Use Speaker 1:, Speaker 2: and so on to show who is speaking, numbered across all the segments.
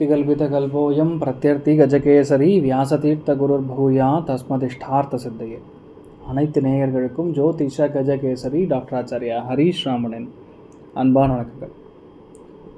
Speaker 1: कल्पितकल्पोऽयं பிரத்யர்த்தி வியாசதீர்த்த குருர் பூயா தஸ்மதிஷ்டார்த்த சித்தையே அனைத்து நேயர்களுக்கும் ஜோதிஷ கஜகேசரி டாக்டர் ஆச்சாரியா ஹரீஷ் ராமனின் அன்பான வணக்கங்கள்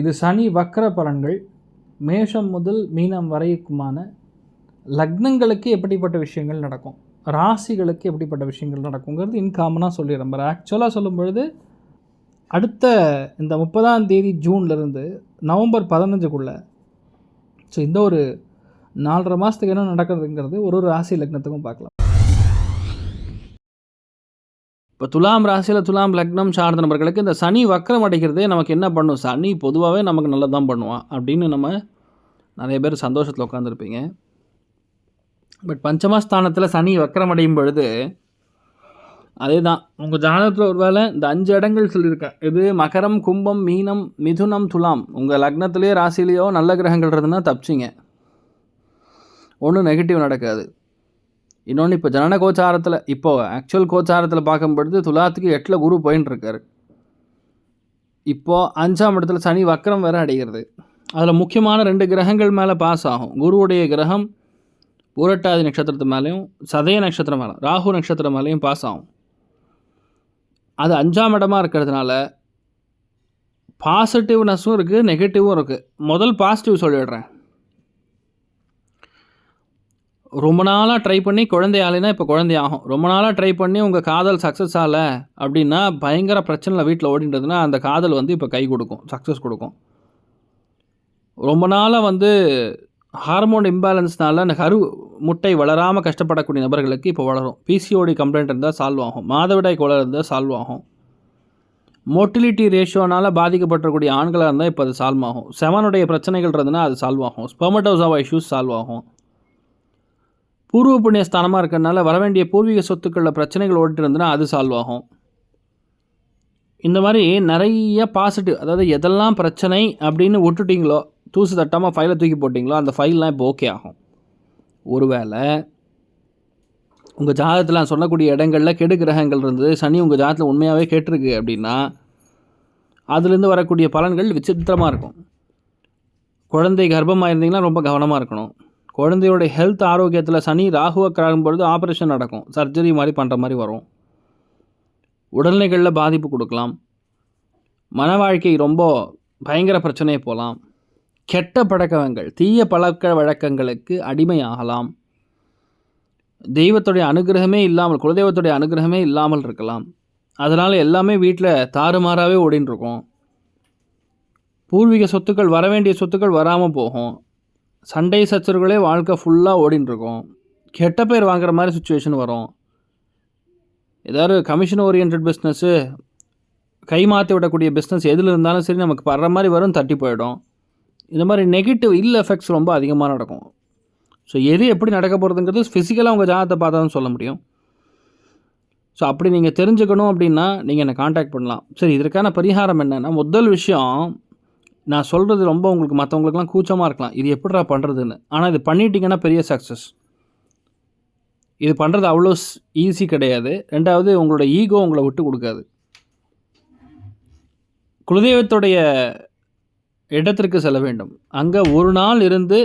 Speaker 1: இது சனி வக்கர பலன்கள் மேஷம் முதல் மீனம் வரைக்குமான லக்னங்களுக்கு எப்படிப்பட்ட விஷயங்கள் நடக்கும்? ராசிகளுக்கு எப்படிப்பட்ட விஷயங்கள் நடக்குங்கிறது இன்காமனாக சொல்லிடுறேன். பட் ஆக்சுவலாக சொல்லும் பொழுது அடுத்த இந்த முப்பதாம் தேதி ஜூன்லேருந்து நவம்பர் பதினஞ்சுக்குள்ளே ஸோ இந்த ஒரு நாலரை மாதத்துக்கு என்ன நடக்கிறதுங்கிறது ஒரு ஒரு ராசி லக்னத்துக்கும் பார்க்கலாம். இப்போ துலாம் ராசியில் துலாம் லக்னம் சார்ந்த நபர்களுக்கு இந்த சனி வக்கரம் அடைக்கிறதே நமக்கு என்ன பண்ணும்? சனி பொதுவாகவே நமக்கு நல்லது தான் பண்ணுவான் அப்படின்னு நம்ம நிறைய பேர் சந்தோஷத்தில் உட்காந்துருப்பீங்க பட் பஞ்சமஸ்தானத்தில் சனி வக்கரம் அடையும் பொழுது அதே தான் உங்கள் ஜாதகத்தில் ஒரு வேளை இந்த அஞ்சு இடங்கள் சொல்லியிருக்கேன் இது மகரம் கும்பம் மீனம் மிதுனம் துலாம். உங்கள் லக்னத்திலேயோ ராசிலேயோ நல்ல கிரகங்கள் இருந்ததுன்னா தப்பிச்சிங்க. ஒன்றும் நெகட்டிவ் நடக்காது. இன்னொன்று இப்போ ஜனன கோச்சாரத்தில் இப்போது ஆக்சுவல் கோச்சாரத்தில் பார்க்கும்பொழுது துலாத்துக்கு எட்டில் குரு போயின்னு இருக்கார். இப்போது அஞ்சாம் இடத்துல சனி வக்கரம் வேறு அடைகிறது. அதில் முக்கியமான ரெண்டு கிரகங்கள் மேலே பாஸ் ஆகும். குருவுடைய கிரகம் பூரட்டாதி நட்சத்திரத்து மேலேயும் சதய நட்சத்திரம் மேலே ராகு நட்சத்திரம் மேலேயும் பாஸ் ஆகும். அது அஞ்சாம் இடமா இருக்கிறதுனால பாசிட்டிவ்னஸும் இருக்குது நெகட்டிவும் இருக்குது முதல் பாசிட்டிவ் சொல்லிடுறேன். ரொம்ப நாளாக ட்ரை பண்ணி குழந்தையாலினா இப்போ குழந்தையாகும் ரொம்ப நாளாக ட்ரை பண்ணி உங்கள் காதல் சக்ஸஸ் ஆகலை அப்படின்னா பயங்கர பிரச்சனை வீட்டில் ஓடின்றதுன்னா அந்த காதல் வந்து இப்போ கை கொடுக்கும் சக்ஸஸ் கொடுக்கும். ரொம்ப நாளாக வந்து ஹார்மோன் இம்பேலன்ஸ்னால அந்த கரு முட்டை வளராமல் கஷ்டப்படக்கூடிய நபர்களுக்கு இப்போ வளரும். பிசிஓடி கம்ப்ளைண்ட் இருந்தால் சால்வ் ஆகும். மாதவிடாய் கோளர் இருந்தால் சால்வ் ஆகும். மோட்டிலிட்டி ரேஷியோனால் பாதிக்கப்பட்டக்கூடிய ஆண்களாக இருந்தால் இப்போ அது சால்வ் ஆகும். செவனுடைய பிரச்சனைகள் இருந்ததுன்னா அது சால்வ் ஆகும். ஸ்பெமட்டோசாவா இஷ்யூஸ் சால்வ் ஆகும். பூர்வ புண்ணிய ஸ்தானமாக இருக்கிறதுனால வர வேண்டிய பூர்வீக சொத்துக்களில் பிரச்சனைகள் ஓடிட்டு இருந்ததுன்னா அது சால்வ் ஆகும். இந்த மாதிரி நிறைய பாசிட்டிவ் அதாவது எதெல்லாம் பிரச்சனை அப்படின்னு விட்டுட்டிங்களோ தூசு தட்டாமல் ஃபைலை தூக்கி போட்டிங்களோ அந்த ஃபைல்லாம் இப்போ ஓகே ஆகும். ஒருவேளை உங்கள் ஜாதகத்தில் நான் சொல்லக்கூடிய இடங்களில் கெடு கிரகங்கள் இருந்தது சனி உங்கள் ஜாதகத்தில் உண்மையாகவே கேட்டிருக்கு அப்படின்னா அதுலேருந்து வரக்கூடிய பலன்கள் விசித்திரமாக இருக்கும். குழந்தை கர்ப்பமாக இருந்தீங்கன்னா ரொம்ப கவனமாக இருக்கணும். குழந்தையோட ஹெல்த் ஆரோக்கியத்தில் சனி ராகுவை கிராகும் பொழுது ஆப்ரேஷன் நடக்கும். சர்ஜரி மாதிரி பண்ணுற மாதிரி வரும். உடல்நிலைகளில் பாதிப்பு கொடுக்கலாம். மன வாழ்க்கை ரொம்ப பயங்கர பிரச்சனையை போகலாம் கெட்ட பழக்கங்கள் தீய பழக்க வழக்கங்களுக்கு அடிமையாகலாம். தெய்வத்துடைய அனுகிரகமே இல்லாமல் குலதெய்வத்துடைய அனுகிரகமே இல்லாமல் இருக்கலாம். அதனால் எல்லாமே வீட்டில் தாறுமாறாகவே ஓடின்னு இருக்கும். பூர்வீக சொத்துக்கள் வர வேண்டிய சொத்துக்கள் வராமல் போகும். சண்டை சச்சரவுகளே வாழ்க்கை ஃபுல்லாக ஓடின்னு இருக்கும் கெட்ட பேர் வாங்குற மாதிரி சுச்சுவேஷன் வரும். ஏதாவது கமிஷன் ஓரியன்ட் பிஸ்னஸ்ஸு கை மாற்றி விடக்கூடிய பிஸ்னஸ் எதில் இருந்தாலும் சரி நமக்கு படுற மாதிரி வரும் தட்டி போயிடும். இந்த மாதிரி நெகட்டிவ் இல் எஃபெக்ட்ஸ் ரொம்ப அதிகமாக நடக்கும். ஸோ எது எப்படி நடக்க போகிறதுங்கிறது ஃபிசிக்கலாக உங்கள் ஜாதகத்தை பார்த்தா தான் சொல்ல முடியும். ஸோ அப்படி நீங்கள் தெரிஞ்சுக்கணும் அப்படின்னா நீங்கள் என்னை காண்டாக்ட் பண்ணலாம். சரி இதற்கான பரிகாரம் என்னென்னா முதல் விஷயம் நான் சொல்கிறது ரொம்ப உங்களுக்கு மற்றவங்களுக்குலாம் கூச்சமாக இருக்கலாம். இது எப்படிடா பண்ணுறதுன்னு ஆனால் இது பண்ணிட்டீங்கன்னா பெரிய சக்ஸஸ் இது பண்ணுறது அவ்வளோ ஈஸி கிடையாது. ரெண்டாவது உங்களோட ஈகோ உங்களை விட்டு கொடுக்காது. குலதெய்வத்துடைய இடத்திற்கு செல்ல வேண்டும். அங்கே ஒரு நாள் இருந்து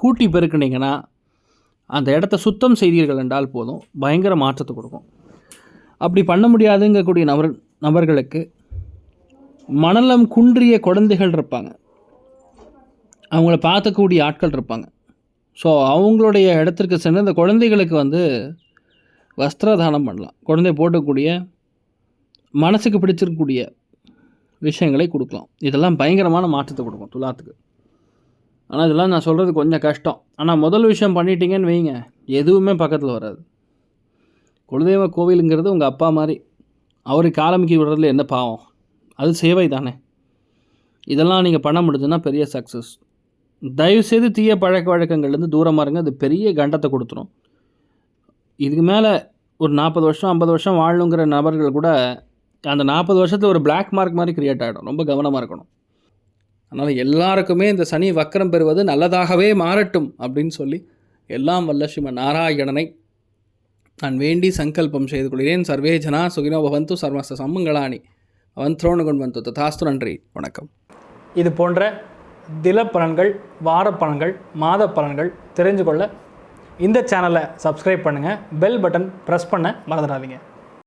Speaker 1: கூட்டி பெருக்கினீங்கன்னா அந்த இடத்த சுத்தம் செய்தீர்கள் என்றால் போதும். பயங்கர மாற்றத்தை கொடுக்கும். அப்படி பண்ண முடியாதுங்கக்கூடிய நபர் நபர்களுக்கு மணலம் குன்றிய குழந்தைகள் இருப்பாங்க. அவங்கள பார்த்துக்கூடிய ஆட்கள் இருப்பாங்க. ஸோ அவங்களுடைய இடத்திற்கு சென்று அந்த குழந்தைகளுக்கு வந்து வஸ்திரதானம் பண்ணலாம். குழந்தை போட்டக்கூடிய மனசுக்கு பிடிச்சிருக்கக்கூடிய விஷயங்களை கொடுக்கலாம். இதெல்லாம் பயங்கரமான மாற்றத்தை கொடுக்கும் துலாத்துக்கு. ஆனால் இதெல்லாம் நான் சொல்கிறது கொஞ்சம் கஷ்டம். ஆனால் முதல் விஷயம் பண்ணிட்டீங்கன்னு வைங்க. எதுவுமே பக்கத்தில் வராது. குலதெய்வ கோவிலுங்கிறது உங்கள் அப்பா மாதிரி. அவருக்கு காலமிக்கி விடுறதுல என்ன பாவம்? அது சேவை தானே. இதெல்லாம் நீங்கள் பண்ண முடிஞ்சுன்னா பெரிய சக்ஸஸ் தயவுசெய்து தீய பழக்க வழக்கங்கள்லேருந்து தூரமாக இருங்க. அது பெரிய கண்டத்தை கொடுத்துரும். இதுக்கு மேலே ஒரு நாற்பது வருஷம் ஐம்பது வருஷம் வாழணுங்கிற நபர்கள் கூட அந்த நாற்பது வருஷத்தில் ஒரு பிளாக் மார்க் மாதிரி க்ரியேட் ஆகிடும் ரொம்ப கவனமாக இருக்கணும். அதனால் எல்லாருக்குமே இந்த சனி வக்கரம் பெறுவது நல்லதாகவே மாறட்டும் அப்படின்னு சொல்லி எல்லாம் வல்ல ஸ்ரீமன் நாராயணனை நான் வேண்டி சங்கல்பம் செய்து கொள்கிறேன். சர்வே ஜனா சுகினோ பவந்து சர்வச சம்மங்களானி அவன் த்ரோணு கொண்டு வந்து ததாஸ்து நன்றி. வணக்கம்.
Speaker 2: இது போன்ற தில பலன்கள் வார பலன்கள் மாத பலன்கள் தெரிஞ்சு கொள்ள இந்த சேனலை சப்ஸ்கிரைப் பண்ணுங்கள் பெல் பட்டன் ப்ரெஸ் பண்ண மறந்துடாதீங்க.